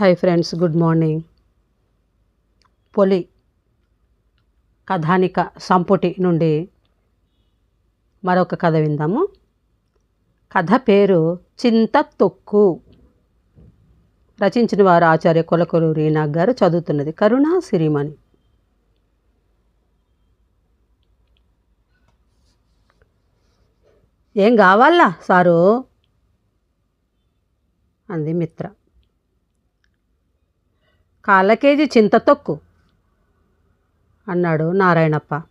Hi friends good morning పొలి కథానిక సంపుటి నుండి మరొక కథ విందాము. కథ పేరు చింత తొక్కు రచించిన వారు ఆచార్య కొలకూరు రీనాగ్ గారు చదువుతున్నది కరుణా సిరిమణి. ఏం కావాలా సారు? అంది మిత్ర. కాళ్ళ కేజీ చింత తొక్కు. అన్నాడు నారాయణప్ప.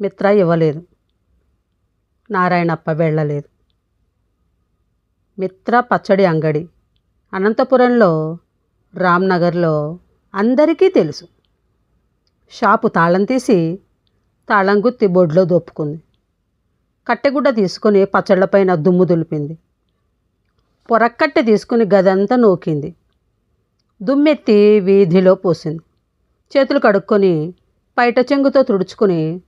మిత్ర ఇవ్వలేదు. నారాయణప్ప వెళ్ళలేదు. మిత్ర పచ్చడి అంగడి. అనంతపురంలో రామ్నగర్లో అందరికీ తెలుసు. షాపు తాళం తీసి తాళం గుత్తి బొడ్లో దొప్పుకుంది కట్టెగుడ్డ తీసుకొని పచ్చళ్ళపైన దుమ్ము దులిపింది. పొరక్కట్టె తీసుకుని గదంతా నూకింది. దుమ్మెత్తి వీధిలో పోసింది. చేతులు కడుక్కొని పైట చెంగుతో తుడుచుకుని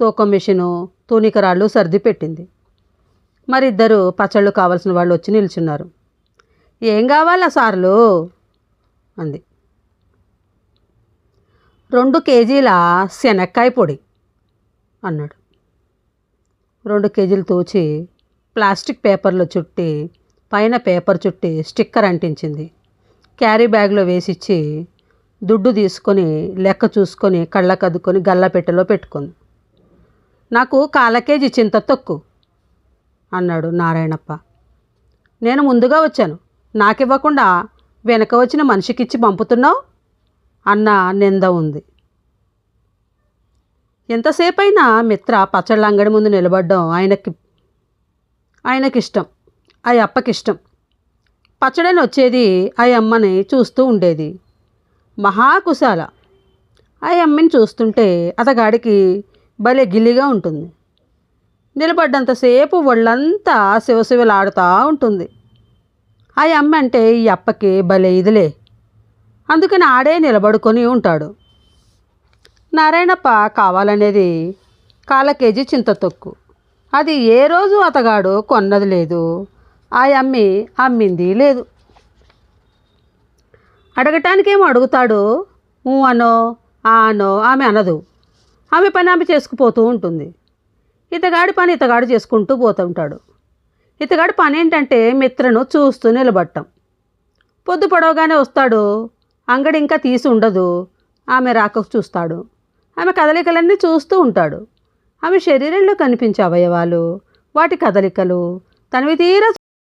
తూకం మిషను తూనికరాళ్ళు సర్ది పెట్టింది మరిద్దరు పచ్చళ్ళు కావలసిన వాళ్ళు వచ్చి నిల్చున్నారు. ఏం కావాలా సార్లు? అంది. రెండు కేజీల శనక్కాయ పొడి అన్నాడు. రెండు కేజీలు తూచి ప్లాస్టిక్ పేపర్లో చుట్టి పైన పేపర్ చుట్టి స్టిక్కర్ అంటించింది. క్యారీ బ్యాగ్లో వేసిచ్చి దుడ్డు తీసుకొని లెక్క చూసుకొని కళ్ళకద్దుకొని గల్లపెట్టెలో పెట్టుకుంది. నాకు కాల కేజీ చింత తొక్కు అన్నాడు నారాయణప్ప. నేను ముందుగా వచ్చాను. నాకివ్వకుండా వెనక వచ్చిన మనిషికిచ్చి పంపుతున్నావు? అన్న నింద ఉంది. ఎంతసేపైనా మిత్ర పచ్చళ్ళ అంగడి ముందు నిలబడ్డం ఆయనకి ఆయనకిష్టం. ఆ అప్పకిష్టం పచ్చడని వచ్చేది ఆ అమ్మని చూస్తూ ఉండేది. మహాకుశాల. ఆ అమ్మని చూస్తుంటే అతగాడికి భలే గిల్లిగా ఉంటుంది. నిలబడ్డంతసేపు ఒళ్ళంతా శివశివలాడుతూ ఉంటుంది. ఆ అమ్మ అంటే ఈ అప్పకి భలే ఇదిలే. అందుకని ఆడే నిలబడుకొని ఉంటాడు. నారాయణప్ప కావాలనేది కాల కేజీ చింత తొక్కు. అది ఏ రోజు అతగాడు కొన్నది లేదు. ఆ అమ్మి అమ్మింది లేదు. అడగటానికేమో అడుగుతాడు. ఊ అనో ఆ అనో ఆమె అనదు. ఆమె పని ఆమె చేసుకుపోతూ ఉంటుంది. ఇతగాడి పని ఇతగాడు చేసుకుంటూ పోతుంటాడు ఇతగాడి పని ఏంటంటే మిత్రను చూస్తూ నిలబట్టం పొద్దు పొడవగానే వస్తాడు. అంగడి ఇంకా తీసి ఉండదు. ఆమె రాక చూస్తాడు. ఆమె కదలికలన్నీ చూస్తూ ఉంటాడు. ఆమె శరీరంలో కనిపించే అవయవాలు వాటి కదలికలు తనవి తీరా